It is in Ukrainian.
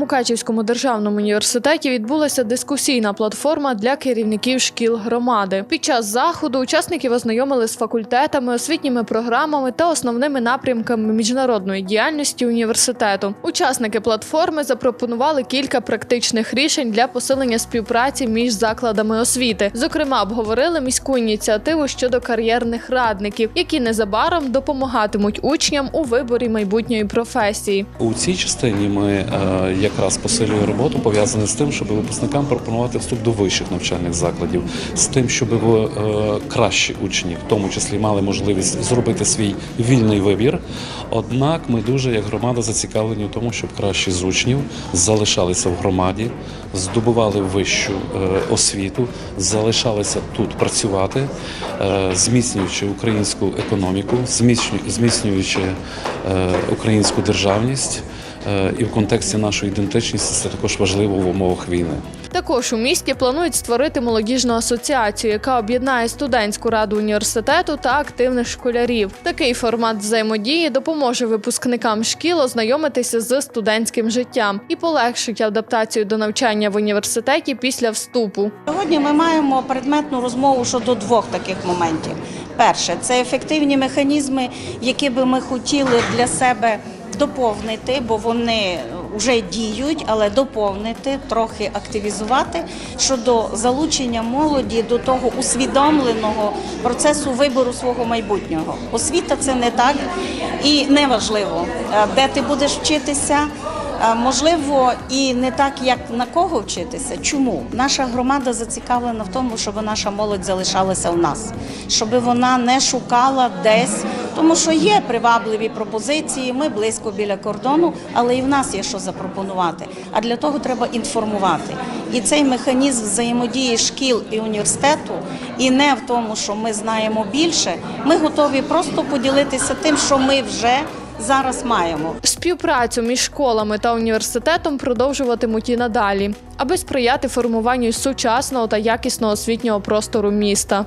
Мукачівському державному університеті відбулася дискусійна платформа для керівників шкіл громади. Під час заходу учасників ознайомили з факультетами, освітніми програмами та основними напрямками міжнародної діяльності університету. Учасники платформи запропонували кілька практичних рішень для посилення співпраці між закладами освіти. Зокрема, обговорили міську ініціативу щодо кар'єрних радників, які незабаром допомагатимуть учням у виборі майбутньої професії. У цій частині ми е, якраз посилюємо роботу пов'язану з тим, щоб випускникам пропонувати вступ до вищих навчальних закладів, з тим, щоб е, кращі учні, в тому числі, мали можливість зробити свій вільний вибір. Однак ми дуже як громада зацікавлені в тому, щоб кращі з учнів залишалися в громаді, здобували вищу е, освіту, залишалися тут працювати, е, зміцнюючи українську економіку, зміцню- зміцнюючи українську державність. Е, І в контексті нашої ідентичності це також важливо в умовах війни. Також у місті планують створити молодіжну асоціацію, яка об'єднає студентську раду університету та активних школярів. Такий формат взаємодії допоможе випускникам шкіл ознайомитися з студентським життям і полегшить адаптацію до навчання в університеті після вступу. Сьогодні ми маємо предметну розмову щодо двох таких моментів. Перше це ефективні механізми, які би ми хотіли для себе доповнити, бо вони вже діють, але доповнити, трохи активізувати щодо залучення молоді до того усвідомленого процесу вибору свого майбутнього. Освіта це не так і не важливо, е, де ти будеш вчитися. Е, Можливо, і не так, як на кого вчитися. Чому наша громада зацікавлена в тому, щоб наша молодь залишалася у нас, щоб вона не шукала десь, тому що є привабливі пропозиції. Ми близько біля кордону, але і в нас є що запропонувати. А для того треба інформувати. І цей механізм взаємодії шкіл і університету, і не в тому, що ми знаємо більше. Ми готові просто поділитися тим, що ми вже зараз маємо. Співпрацю між школами та університетом продовжуватимуть і надалі, аби сприяти формуванню сучасного та якісного освітнього простору міста.